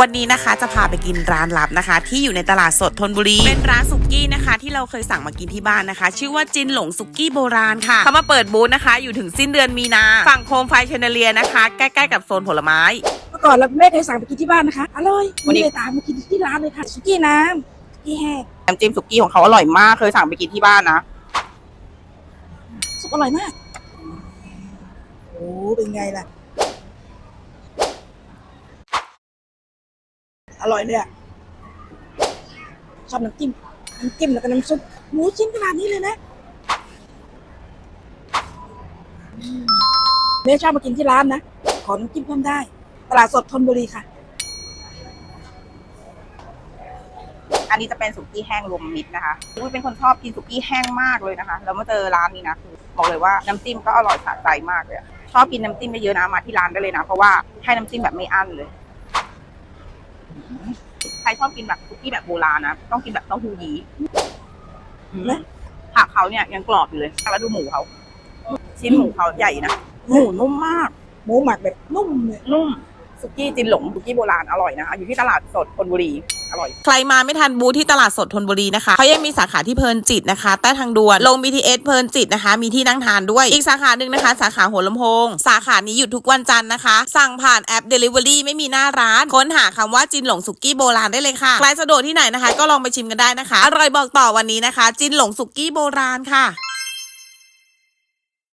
วันนี้นะคะจะพาไปกินร้านลับนะคะ ที่อยู่ในตลาดสดธนบุรี เป็นร้านสุกี้นะคะ ที่เราเคยสั่งมากินที่บ้านนะคะ ชื่อว่าจินหลงสุกี้โบราณค่ะเขามาเปิดบูธนะคะ อยู่ถึงสิ้นเดือนมีนา ฝั่งโคมไฟเชนเดเลียนะคะ ใกล้ๆกับโซนผลไม้ เมื่อก่อนเราไม่เคยสั่งไปกินที่บ้านนะคะอร่อยวัวันนนี้นี้เลยตามมากินที่ร้านเลยค่ะสุกี้น้ำสุกี้แห้งน้ำจิ้มสุกี้ของเขาอร่อยมากเคยสั่งไปกินที่บ้านนะซุปอร่อยมากโอ้เป็นไงล่ะ อร่อยเลยอะชอบน้ำจิ้มน้ำจิ้มแล้วก็น้ำซุปหมูชิ้นขนาดนี้เลยนะอืมเม่ชอบมากินที่ร้านนะ ขอน้ำจิ้มเพิ่มได้ ตลาดสดธนบุรีค่ะ อันนี้จะเป็นสุกี้แห้งรวมมิตรนะคะอุ้ยเป็นคนชอบกินสุกี้แห้งมากเลยนะคะ แล้วมาเจอร้านนี้นะคือบอกเลยว่าน้ำจิ้มก็อร่อยสะใจมากเลย ชอบกินน้ำจิ้มเยอะๆนะ มาที่ร้านได้เลยนะ เพราะว่าให้น้ำจิ้มแบบไม่อั้นเลย ใครชอบกินแบบสุกี้แบบโบราณนะ ต้องกินแบบเต้าหู้ยี้อืมนะผักเขาเนี่ยยังกรอบอยู่เลยแล้วดูหมูเขาชิ้นหมูเขาใหญ่นะ หมูนุ่มมาก หมูหมักแบบนุ่มเลยนุ่ม สุกี้จินหลงสุกี้โบราณอร่อยนะคะอยู่ที่ตลาดสดธนบุรีอร่อย ใครมาไม่ทันบูธที่ตลาดสดธนบุรีนะคะเขายังมีสาขาที่เพลินจิตนะคะ ใต้ทางด่วนลง BTS เพลินจิตนะคะ มีที่นั่งทานด้วยอีกสาขาหนึ่งนะคะ สาขาหัวลำโพงสาขานี้หยุดทุกวันจันทร์นะคะ สั่งผ่านแอป Delivery ไม่มีหน้าร้าน ค้นหาคำว่าจินหลงสุกี้โบราณได้เลยค่ะใครสะดวกที่ไหนนะคะ ก็ลองไปชิมกันได้นะคะอร่อยบอกต่อวันนี้นะคะ จินหลงสุกี้โบราณค่ะ